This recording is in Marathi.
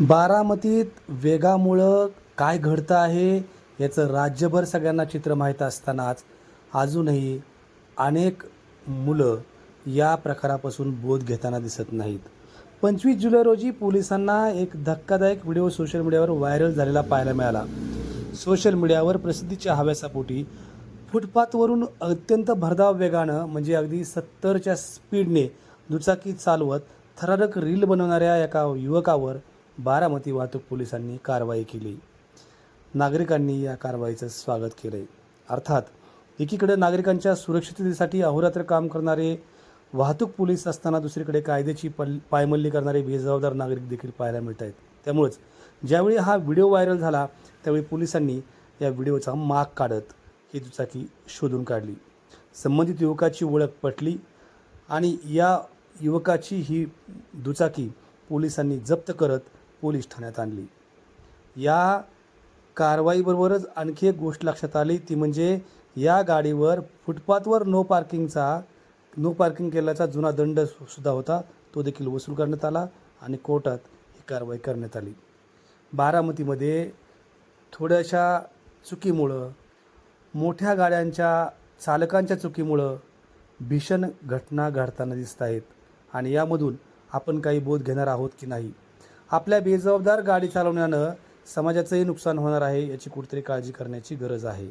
बारामतीत वेगामुळं काय घडतं आहे याचं राज्यभर सगळ्यांना चित्र माहीत असतानाच अजूनही अनेक मुलं या प्रकारापासून बोध घेताना दिसत नाहीत. पंचवीस जुलै रोजी पोलिसांना एक धक्कादायक व्हिडिओ सोशल मीडियावर व्हायरल झालेला पाहायला मिळाला. सोशल मीडियावर प्रसिद्धीच्या हव्यासापोटी फुटपाथवरून अत्यंत भरधाव वेगानं म्हणजे अगदी सत्तरच्या स्पीडने दुचाकी चालवत थरारक रील बनवणाऱ्या एका युवकावर बारामती वाहतूक पोलिसांनी कारवाई केली. नागरिकांनी या कारवाईचं स्वागत केलं. आहे अर्थात एकीकडे नागरिकांच्या सुरक्षिततेसाठी अहोरात्र काम करणारे वाहतूक पोलीस असताना दुसरीकडे कायद्याची पल पायमल्ली करणारे बेजबाबदार नागरिक देखील पाहायला मिळत आहेत त्यामुळंच ज्यावेळी हा व्हिडिओ व्हायरल झाला त्यावेळी पोलिसांनी या व्हिडिओचा माग काढत ही दुचाकी शोधून काढली. संबंधित युवकाची ओळख पटली आणि या युवकाची ही दुचाकी पोलिसांनी जप्त करत पोलीस ठाण्यात आणली. या कारवाईबरोबरच आणखी एक गोष्ट लक्षात आली ती म्हणजे या गाडीवर फुटपाथवर नो पार्किंगचा नो पार्किंग केल्याचा जुना दंड सुद्धा होता. तो देखील वसूल करण्यात आला आणि कोर्टात ही कारवाई करण्यात आली. बारामतीमध्ये थोड्याशा चुकीमुळं मोठ्या गाड्यांच्या चालकांच्या चुकीमुळं भीषण घटना घडताना दिसत आहेत. आणि यामधून आपण काही बोध घेणार आहोत की नाही? आपल्या बेजबाबदार गाडी चालवण्यानं समाजाचंही नुकसान होणार आहे याची कुठेतरी काळजी करण्याची गरज आहे.